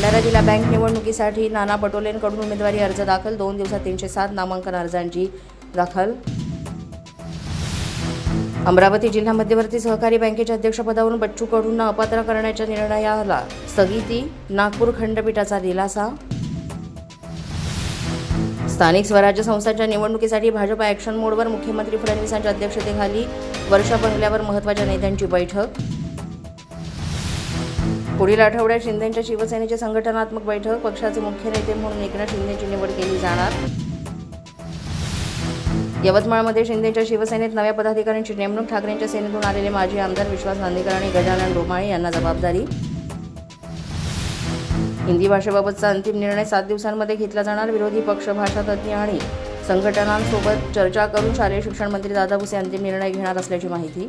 भंडारा जिल्हा बँक निवडणुकीसाठी नाना पटोलेंकडून उमेदवारी अर्ज दाखल. दोन दिवसात तीनशे सात नामांकन अर्जांची दाखल. अमरावती जिल्हा मध्यवर्ती सहकारी बँकेच्या अध्यक्षपदावरून बच्चू कडूंना अपात्र करण्याच्या निर्णयाला स्थगिती. नागपूर खंडपीठाचा दिलासा. स्थानिक स्वराज्य संस्थांच्या निवडणुकीसाठी भाजप ॲक्शन मोडवर मुख्यमंत्री फडणवीसांच्या अध्यक्षतेखाली वर्षा बंगल्यावर महत्त्वाच्या नेत्यांची बैठक. पुढील आठवड्यात शिंदेच्या शिवसेनेची संघटनात्मक बैठक पक्षाचे मुख्य नेते म्हणून एकनाथ शिंदेची निवड केली जाणार. यवतमाळमध्ये शिंदेच्या शिवसेनेत नव्या पदाधिकाऱ्यांची नेमणूक ठाकरेंच्या सेनेतून आलेले माजी आमदार विश्वास नांदेकर आणि गजानन रोमाळे यांना जबाबदारी. हिंदी भाषेबाबतचा अंतिम निर्णय सात दिवसांमध्ये घेतला जाणार. विरोधी पक्ष भाषातज्ञ आणि संघटनांसोबत चर्चा करून शालेय शिक्षण मंत्री दादा भुसे अंतिम निर्णय घेणार असल्याची माहिती.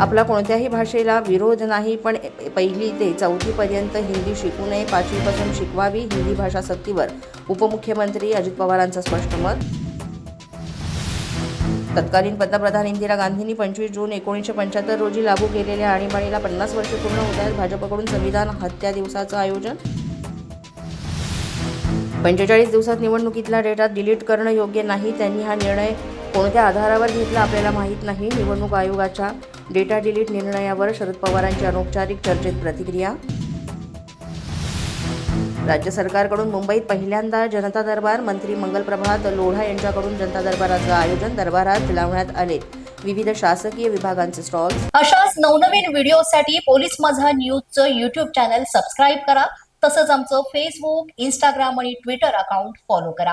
आपला कोणत्याही भाषेला विरोध नाही पण पहिली ते चौथीपर्यंत हिंदी शिकू नये पाचवीपासून शिकवावी हिंदी भाषा सक्तीवर. उपमुख्यमंत्री अजित पवारांचं स्पष्ट मत. तत्कालीन पंतप्रधान इंदिरा गांधींनी पंचवीस जून एकोणीसशे पंच्याहत्तर रोजी लागू केलेल्या आणीबाणीला पन्नास वर्षे पूर्ण होत आहेत. भाजपकडून संविधान हत्या दिवसाचं आयोजन. पंचेचाळीस दिवसात निवडणुकीतला डेटा डिलीट करणं योग्य नाही. त्यांनी हा निर्णय कोणत्या आधारावर घेतला आपल्याला माहीत नाही. निवडणूक आयोगाच्या डेटा डिलीट निर्णयावर शरद पवारांची अनौपचारिक चर्चेत प्रतिक्रिया? राज्य सरकारकडून मुंबईत पहिल्यांदा जनता दरबार मंत्री मंगलप्रभात लोढा यांच्याकडून जनता दरबाराचं आयोजन दरबारात लावण्यात आले. विविध शासकीय विभागांचे स्टॉल्स. अशाच नवनवीन व्हिडिओसाठी पोलीस माझा न्यूजचं युट्यूब चॅनल सबस्क्राईब करा. तसंच आमचं फेसबुक इंस्टाग्राम आणि ट्विटर अकाउंट फॉलो करा.